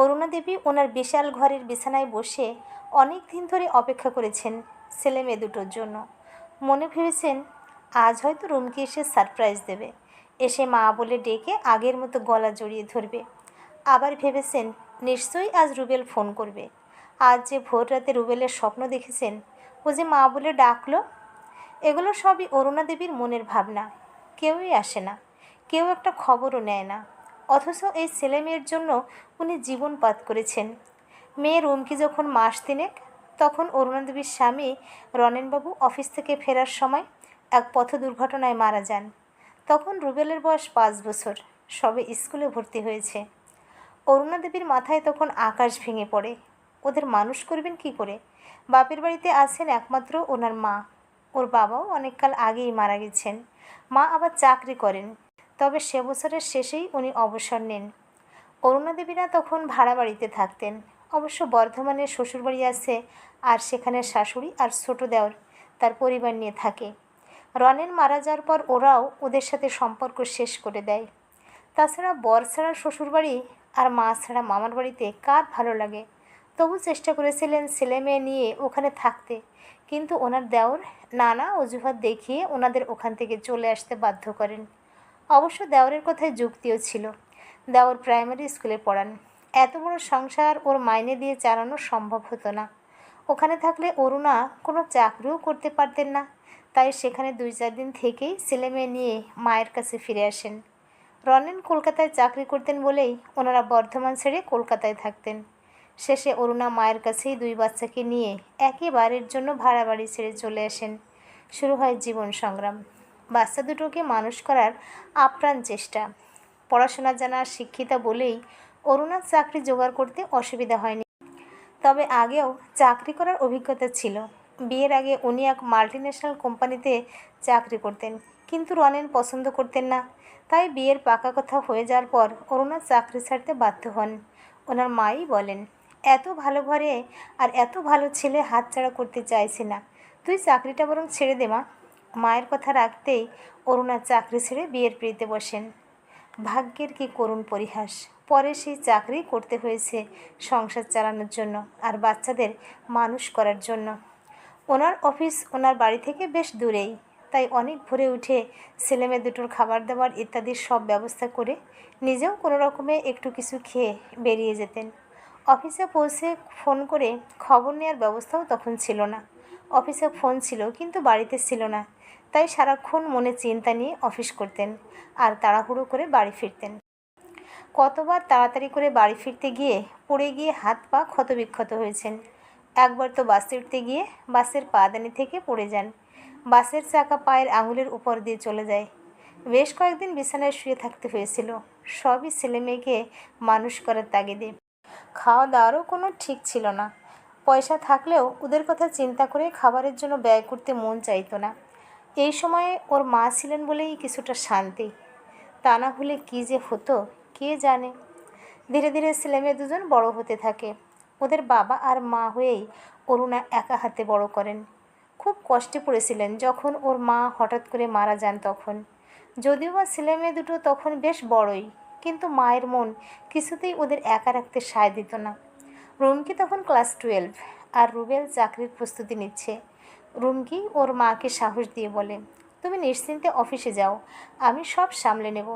অরুণা দেবী ওনার বিশাল ঘরের বিছানায় বসে অনেক দিন ধরে অপেক্ষা করেছেন ছেলে মেয়ে দুটোর জন্য। মনে ভেবেছেন, আজ হয়তো রুমকি এসে সারপ্রাইজ দেবে। এসে মা বলে ডেকে আগের মতো গলা জড়িয়ে ধরবে। আবার ভেবেছেন, নিশ্চয়ই আজ রুবেল ফোন করবে। আজ যে ভোর রাতে রুবেলের স্বপ্ন দেখেছেন, ও যে মা বলে ডাকলো, এগুলো সবই অরুণা দেবীর মনের ভাবনা। কেউই আসে না, কেউ একটা খবরও নেয় না। অথচ এই ছেলে মেয়ের জন্য উনি জীবনপাত করেছেন। মেয়ের রুমকি যখন মাস তিনেক, তখন অরুণা দেবীর স্বামী রনেনবাবু অফিস থেকে ফেরার সময় এক পথ দুর্ঘটনায় মারা যান। তখন রুবেলের বয়স পাঁচ বছর, সবে স্কুলে ভর্তি হয়েছে। অরুণাদেবীর মাথায় তখন আকাশ ভেঙে পড়ে। ওদের মানুষ করবেন কি করে? বাপের বাড়িতে আছেন একমাত্র ওনার মা। ওর বাবাও অনেককাল আগেই মারা গেছেন। মা আবার চাকরি করেন। তবে সে বছরের শেষেই উনি অবসর নেন। অরুণা দেবীরা তখন ভাড়া বাড়িতে থাকতেন। অবশ্য বর্ধমানে শ্বশুরবাড়ি আছে আর সেখানে শাশুড়ি আর ছোট দেওর তার পরিবার নিয়ে থাকে। রনেন মারা যাওয়ার পর ওরাও ওদের সাথে সম্পর্ক শেষ করে দেয়। তাছাড়া বর ছাড়া শ্বশুরবাড়ি আর মা ছাড়া মামার বাড়িতে কার ভালো লাগে? তবু চেষ্টা করেছিলেন ছেলে মেয়ে নিয়ে ওখানে থাকতে। কিন্তু ওনার দেওর নানা অজুহাত দেখিয়ে ওনাদের ওখান থেকে চলে আসতে বাধ্য করেন। অবশ্য দেওরের কথায় যুক্তিও ছিল। দেওর প্রাইমারি স্কুলে পড়ান। এত বড় সংসার ওর মাইনে দিয়ে চালানো সম্ভব হতো না। ওখানে থাকলে অরুণা কোনো চাকরিও করতে পারতেন না। তাই সেখানে দুই চার দিন থেকেই ছেলে মেয়ে নিয়ে মায়ের কাছে ফিরে আসেন। রনেন কলকাতায় চাকরি করতেন বলেই ওনারা বর্ধমান ছেড়ে কলকাতায় থাকতেন। শেষে অরুণা মায়ের কাছেই দুই বাচ্চাকে নিয়ে একেবারের জন্য ভাড়া বাড়ি ছেড়ে চলে আসেন। শুরু হয় জীবন সংগ্রাম। বাচ্চা দুটোকে মানুষ করার আপ্রাণ চেষ্টা। পড়াশোনা জানা শিক্ষিতা বলেই অরুণার চাকরি জোগাড় করতে অসুবিধা হয়নি। তবে আগেও চাকরি করার অভিজ্ঞতা ছিল। বিয়ের আগে উনি এক মাল্টিন্যাশনাল কোম্পানিতে চাকরি করতেন। কিন্তু রনেন পছন্দ করতেন না। তাই বিয়ের পাকা কথা হয়ে যাওয়ার পর অরুণা চাকরি ছাড়তে বাধ্য হন। ওনার মাই বলেন, এত ভালো ঘরে আর এত ভালো ছেলে হাতছাড়া করতে চাইছে না। তুই চাকরিটা বরং ছেড়ে দে মা। মায়ের কথা রাখতেই অরুণা চাকরি ছেড়ে বিয়ের পিড়িতে বসেন। ভাগ্যের কি করুণ পরিহাস। পরে সেই চাকরি করতে হয়েছে সংসার চালানোর জন্য আর বাচ্চাদের মানুষ করার জন্য। ওনার অফিস ওনার বাড়ি থেকে বেশ দূরেই। তাই অনেক ভোরে উঠে ছেলেমেয়ে দুটোর খাবার দাবার ইত্যাদির সব ব্যবস্থা করে নিজেও কোনো রকমে একটু কিছু খেয়ে বেরিয়ে যেতেন। অফিসে পৌঁছে ফোন করে খবর নেওয়ার ব্যবস্থাও তখন ছিল না। অফিসে ফোন ছিল কিন্তু বাড়িতে ছিল না। তাই সারাক্ষণ মনে চিন্তা নিয়ে অফিস করতেন আর তাড়াহুড়ো করে বাড়ি ফিরতেন। কতবার তাড়াতাড়ি করে বাড়ি ফিরতে গিয়ে পড়ে গিয়ে হাত পা ক্ষতবিক্ষত হয়েছেন। একবার তো বাসে উঠতে গিয়ে বাসের পাদানি থেকে পড়ে যান। বাসের চাকা পায়ের আঙুলের উপর দিয়ে চলে যায়। বেশ কয়েকদিন বিছানায় শুয়ে থাকতে হয়েছিল। সবই ছেলে মেয়েকে মানুষ করার তাগিদে। খাওয়া দাওয়ারও কোনো ঠিক ছিল না। পয়সা থাকলেও ওদের কথা চিন্তা করে খাবারের জন্য ব্যয় করতে মন চাইতো না। এই সময়ে ওর মা ছিলেন বলেই কিছুটা শান্তি। তা না হলে কী যে হতো, কে জানে? ধীরে ধীরে ছেলেমেয়ে দুজন বড় হতে থাকে। ওদের বাবা আর মা হয়েই অরুণা একা হাতে বড় করেন। খুব কষ্টে পড়েছিলেন যখন ওর মা হঠাৎ করে মারা যান তখন। যদিও বা ছেলেমেয়ে দুটো তখন বেশ বড়ই, কিন্তু মায়ের মন কিছুতেই ওদের একা রাখতে সায় দিত না। রুমকি তখন ক্লাস টুয়েলভ, আর রুবেল চাকরির প্রস্তুতি নিচ্ছে। রুমকি ওর মাকে সাহস দিয়ে বলে, তুমি নিশ্চিন্তে অফিসে যাও, আমি সব সামলে নেব।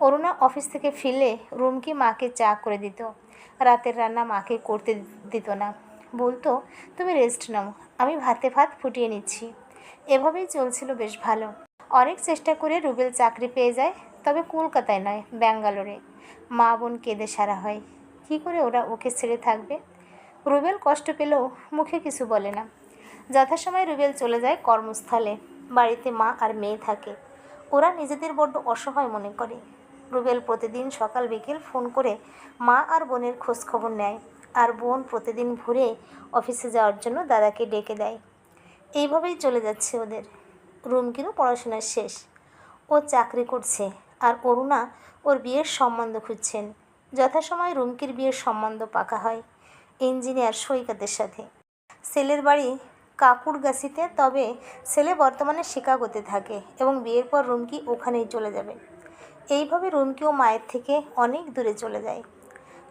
অরুণা অফিস থেকে ফিরলে রুমকি মাকে চা করে দিত। রাতের রান্না মাকে করতে দিত না। বলতো, তুমি রেস্ট নাও, আমি ভাতে ভাত ফুটিয়ে নিচ্ছি। এভাবেই চলছিল বেশ ভালো। অনেক চেষ্টা করে রুবেল চাকরি পেয়ে যায়, তবে কলকাতায় নয়, ব্যাঙ্গালোরে। মা বোন কেঁদে সারা হয়। কী করে ওরা ওকে ছেড়ে থাকবে? রুবেল কষ্ট পেলেও মুখে কিছু বলে না। যথাসময়ে রুবেল চলে যায় কর্মস্থলে। বাড়িতে মা আর মেয়ে থাকে। ওরা নিজেদের বড্ড অসহায় মনে করে। রুবেল প্রতিদিন সকাল বিকেল ফোন করে মা আর বোনের খোঁজ খবর নেয় আর বোন প্রতিদিন ভোরে অফিসে যাওয়ার জন্য দাদাকে ডেকে দেয়। এইভাবেই চলে যাচ্ছে ওদের। রুমকিরও পড়াশোনা শেষ। ও চাকরি করছে আর অরুণা ওর বিয়ের সম্বন্ধ খুঁজছেন। যথাসময় রুমকির বিয়ের সম্বন্ধ পাকা হয়। ইঞ্জিনিয়ার সৈকতের সাথে। ছেলের বাড়ি কাকুরগাছিতে তবে ছেলে বর্তমানে শিকাগোতে থাকে এবং বিয়ের পর রুমকি ওখানেই চলে যাবে। এইভাবে রুমকিও মায়ের থেকে অনেক দূরে চলে যায়।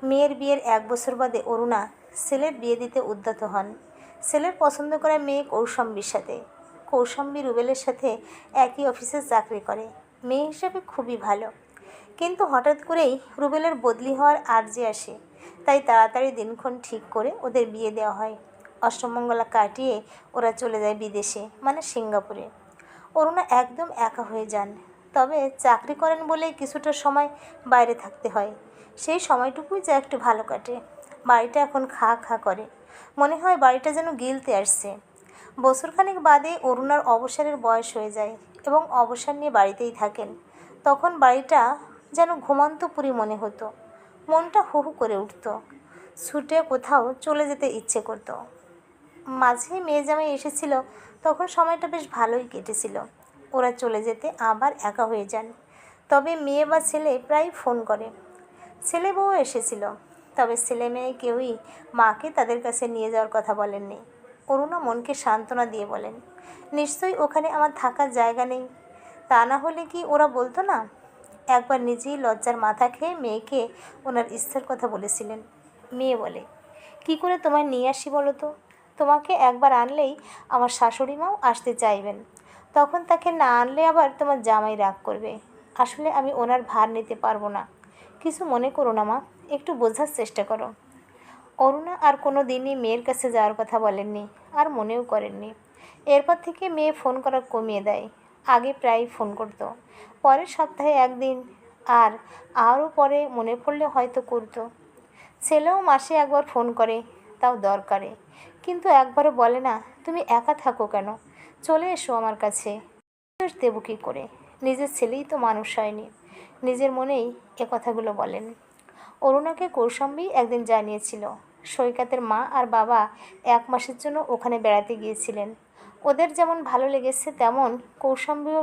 মেয়ের বিয়ের এক বছর বাদে অরুণা ছেলের বিয়ে দিতে উদ্যত হন। ছেলের পছন্দ করা মেয়ে কৌশম্বীর সাথে। কৌশম্বী রুবেলের সাথে একই অফিসে চাকরি করে। মেয়ে হিসেবে খুবই ভালো। কিন্তু হঠাৎ করেই রুবেলের বদলি হওয়ার আর্জি আসে। তাই তাড়াতাড়ি দিনক্ষণ ঠিক করে ওদের বিয়ে দেওয়া হয়। অষ্টমঙ্গলা কাটিয়ে ওরা চলে যায় বিদেশে মানে সিঙ্গাপুরে। অরুণা একদম একা হয়ে যান। তবে চাকরি করেন বলেই কিছুটা সময় বাইরে থাকতে হয়। সেই সময়টুকুই যা একটু ভালো কাটে। বাড়িটা এখন খা খা করে। মনে হয় বাড়িটা যেন গিলতে আসছে। বছরখানেক বাদে অরুণার অবসরের বয়স হয়ে যায় এবং অবসর নিয়ে বাড়িতেই থাকেন। তখন বাড়িটা যেন ঘুমন্তপুরী মনে হতো। মনটা হু হু করে উঠত। ছুটে কোথাও চলে যেতে ইচ্ছে করতো। মাঝে মেয়ে জামাই এসেছিল, তখন সময়টা বেশ ভালোই কেটেছিল। ওরা চলে যেতে আবার একা হয়ে যান। তবে মেয়ে বা ছেলে প্রায় ফোন করে। ছেলে বউ এসেছিল, তবে ছেলে মেয়ে কেউই মাকে তাদের কাছে নিয়ে যাওয়ার কথা বলেননি। অরুণা মনকে সান্ত্বনা দিয়ে বলেন, নিশ্চয়ই ওখানে আমার থাকার জায়গা নেই। তা না হলে কি ওরা বলতো না? একবার নিজেই লজ্জার মাথা খেয়ে মেয়েকে ওনার ইচ্ছার কথা বলেছিলেন। মেয়ে বলে, কি করে তোমায় নিয়ে আসি বলো তো? তোমাকে একবার আনলেই আমার শাশুড়ি মাও আসতে চাইবেন। তখন তাকে না আনলে আবার তোমার জামাই রাগ করবে। আসলে আমি ওনার ভার নিতে পারব না। কিছু মনে করো না মা, একটু বোঝার চেষ্টা করো। অরুণা আর কোনো দিনই মেয়ের কাছে যাওয়ার কথা বলেননি আর মনেও করেননি। এরপর থেকে মেয়ে ফোন করা কমিয়ে দেয়। আগে প্রায় ফোন করতো। পরের সপ্তাহে একদিন আর আরও পরে মনে পড়লে হয়তো করতো। ছেলেও মাসে একবার ফোন করে তাও দরকারে। কিন্তু একবারও বলে না, তুমি একা থাকো কেন? চলে এসো আমার কাছে। দেবো কী করে? নিজের ছেলেই তো মানুষ হয়নি। নিজের মনেই এ কথাগুলো বলেন। অরুণাকে কৌশম্বী একদিন জানিয়েছিল, সৈকতের মা আর বাবা এক মাসের জন্য ওখানে বেড়াতে গিয়েছিলেন। ওদের যেমন ভালো লেগেছে, তেমন কৌশম্বীও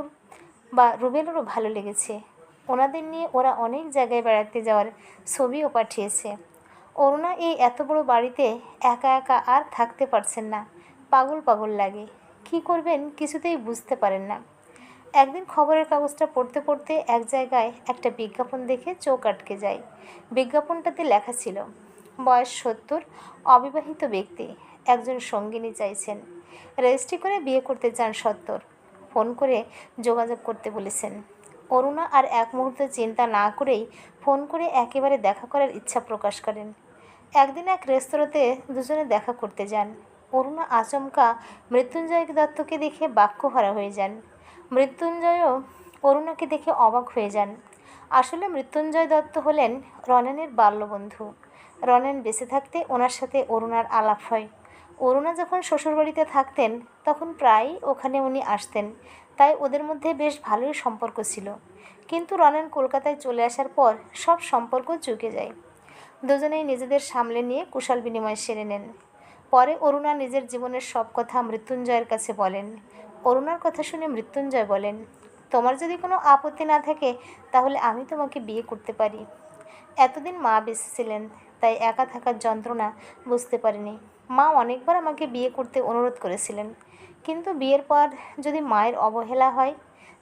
বা রুবেলেরও ভালো লেগেছে। ওনাদের নিয়ে ওরা অনেক জায়গায় বেড়াতে যাওয়ার ছবিও পাঠিয়েছে। অরুণা এই এত বড় বাড়িতে একা একা আর থাকতে পারছেন না। পাগল পাগল লাগে। কি করবেন কিছুতেই বুঝতে পারেন না। একদিন খবরের কাগজটা পড়তে পড়তে এক জায়গায় একটা বিজ্ঞাপন দেখে চোখ আটকে যায়। বিজ্ঞাপনটাতে লেখা ছিল, বয়স সত্তর, অবিবাহিত ব্যক্তি, একজন সঙ্গিনী চাইছেন। রেজিস্ট্রি করে বিয়ে করতে চান সত্তর। ফোন করে যোগাযোগ করতে বলেছেন। অরুণা আর এক মুহূর্ত চিন্তা না করেই ফোন করে একেবারে দেখা করার ইচ্ছা প্রকাশ করেন। একদিন এক রেস্তোরাঁতে দুজনে দেখা করতে যান। অরুণা আচমকা মৃত্যুঞ্জয় দত্তকে দেখে বাক্যহারা হয়ে যান। মৃত্যুঞ্জয়ও অরুণাকে দেখে অবাক হয়ে যান। আসলে মৃত্যুঞ্জয় দত্ত হলেন রনেনের বাল্যবন্ধু। রনেন বেঁচে থাকতে ওনার সাথে অরুণার আলাপ হয়। অরুণা যখন শ্বশুরবাড়িতে থাকতেন, তখন প্রায়ই ওখানে উনি আসতেন। তাই ওদের মধ্যে বেশ ভালোই সম্পর্ক ছিল। কিন্তু রনেন কলকাতায় চলে আসার পর সব সম্পর্ক চুকে যায়। দুজনেই নিজেদের সামলে নিয়ে কুশল বিনিময় সেরে নেন। পরে অরুণা নিজের জীবনের সব কথা মৃত্যুঞ্জয়ের কাছে বলেন। অরুণার কথা শুনে মৃত্যুঞ্জয় বলেন, তোমার যদি কোনো আপত্তি না থাকে, তাহলে আমি তোমাকে বিয়ে করতে পারি। এতদিন মা বেঁচে ছিলেন, তাই একা থাকার যন্ত্রণা বুঝতে পারিনি। মা অনেকবার আমাকে বিয়ে করতে অনুরোধ করেছিলেন। কিন্তু বিয়ের পর যদি মায়ের অবহেলা হয়,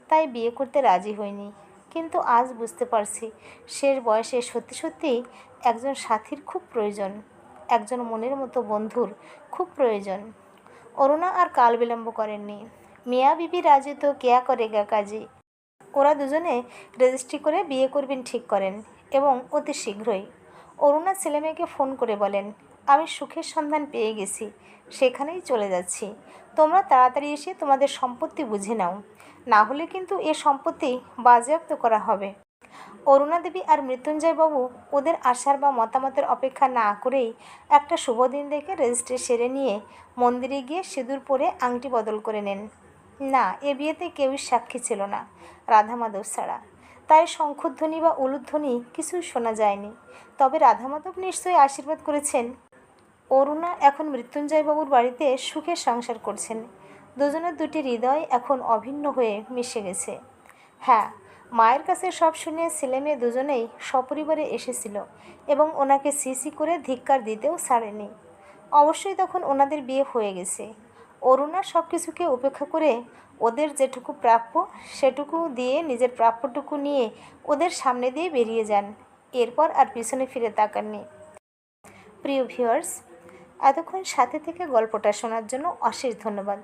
তাই বিয়ে করতে রাজি হইনি। কিন্তু আজ বুঝতে পারছি শেষ বয়সে সত্যি সত্যিই একজন সাথীর খুব প্রয়োজন, একজন মনের মতো বন্ধুর খুব প্রয়োজন। অরুণা আর কাল বিলম্ব করেননি। মিয়া বিবি রাজি তো কেয়া করে গা কাজী? ওরা দুজনে রেজিস্ট্রি করে বিয়ে করবেন ঠিক করেন এবং অতি শীঘ্রই। অরুণা ছেলেমেয়েকে ফোন করে বলেন, আমি সুখের সন্ধান পেয়ে গেছি, সেখানেই চলে যাচ্ছি। তোমরা তাড়াতাড়ি এসে তোমাদের সম্পত্তি বুঝে নাও। না হলে কিন্তু এ সম্পত্তি বাজেয়াপ্ত করা হবে। অরুণা দেবী আর মৃত্যুঞ্জয়বাবু ওদের আশার বা মতামতের অপেক্ষা না করেই একটা শুভ দিন দেখে রেজিস্ট্রি সেরে নিয়ে মন্দিরে গিয়ে সিঁদুর পরে আংটি বদল করে নেন। না, এ বিয়েতে কেউই সাক্ষী ছিল না, রাধা মাধব ছাড়া। তাই শঙ্খধ্বনি বা উলুধ্বনি কিছুই শোনা যায়নি। তবে রাধা মাধব নিশ্চয়ই আশীর্বাদ করেছেন। অরুণা এখন মৃত্যুঞ্জয়বাবুর বাড়িতে সুখের সংসার করছেন। দুজনের দুটি হৃদয় এখন অভিন্ন হয়ে মিশে গেছে। হ্যাঁ মায়ের কাছে সব শুনে ছেলেমেয়ে দুজনেই সপরিবারে এসেছিল এবং ওনাকে সিসি করে ধিক্কার দিতেও ছাড়েনি। অবশ্যই তখন ওনাদের বিয়ে হয়ে গেছে। অরুণা সব কিছুকে উপেক্ষা করে ওদের যেটুকু প্রাপ্য, সেটুকু দিয়ে নিজের প্রাপ্যটুকু নিয়ে ওদের সামনে দিয়ে বেরিয়ে যান। এরপর আর পিছনে ফিরে তাকাননি। প্রিয় ভিউয়ার্স এতক্ষণ সাথে থেকে গল্পটা শোনার জন্য অশেষ ধন্যবাদ।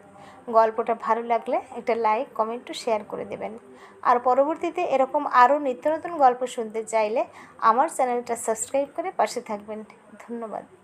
গল্পটা ভালো লাগলে একটা লাইক, কমেন্ট শেয়ার করে দেবেন। আর পরবর্তীতে এরকম আরও নিত্য নতুন গল্প শুনতে চাইলে আমার চ্যানেলটা সাবস্ক্রাইব করে পাশে থাকবেন। ধন্যবাদ।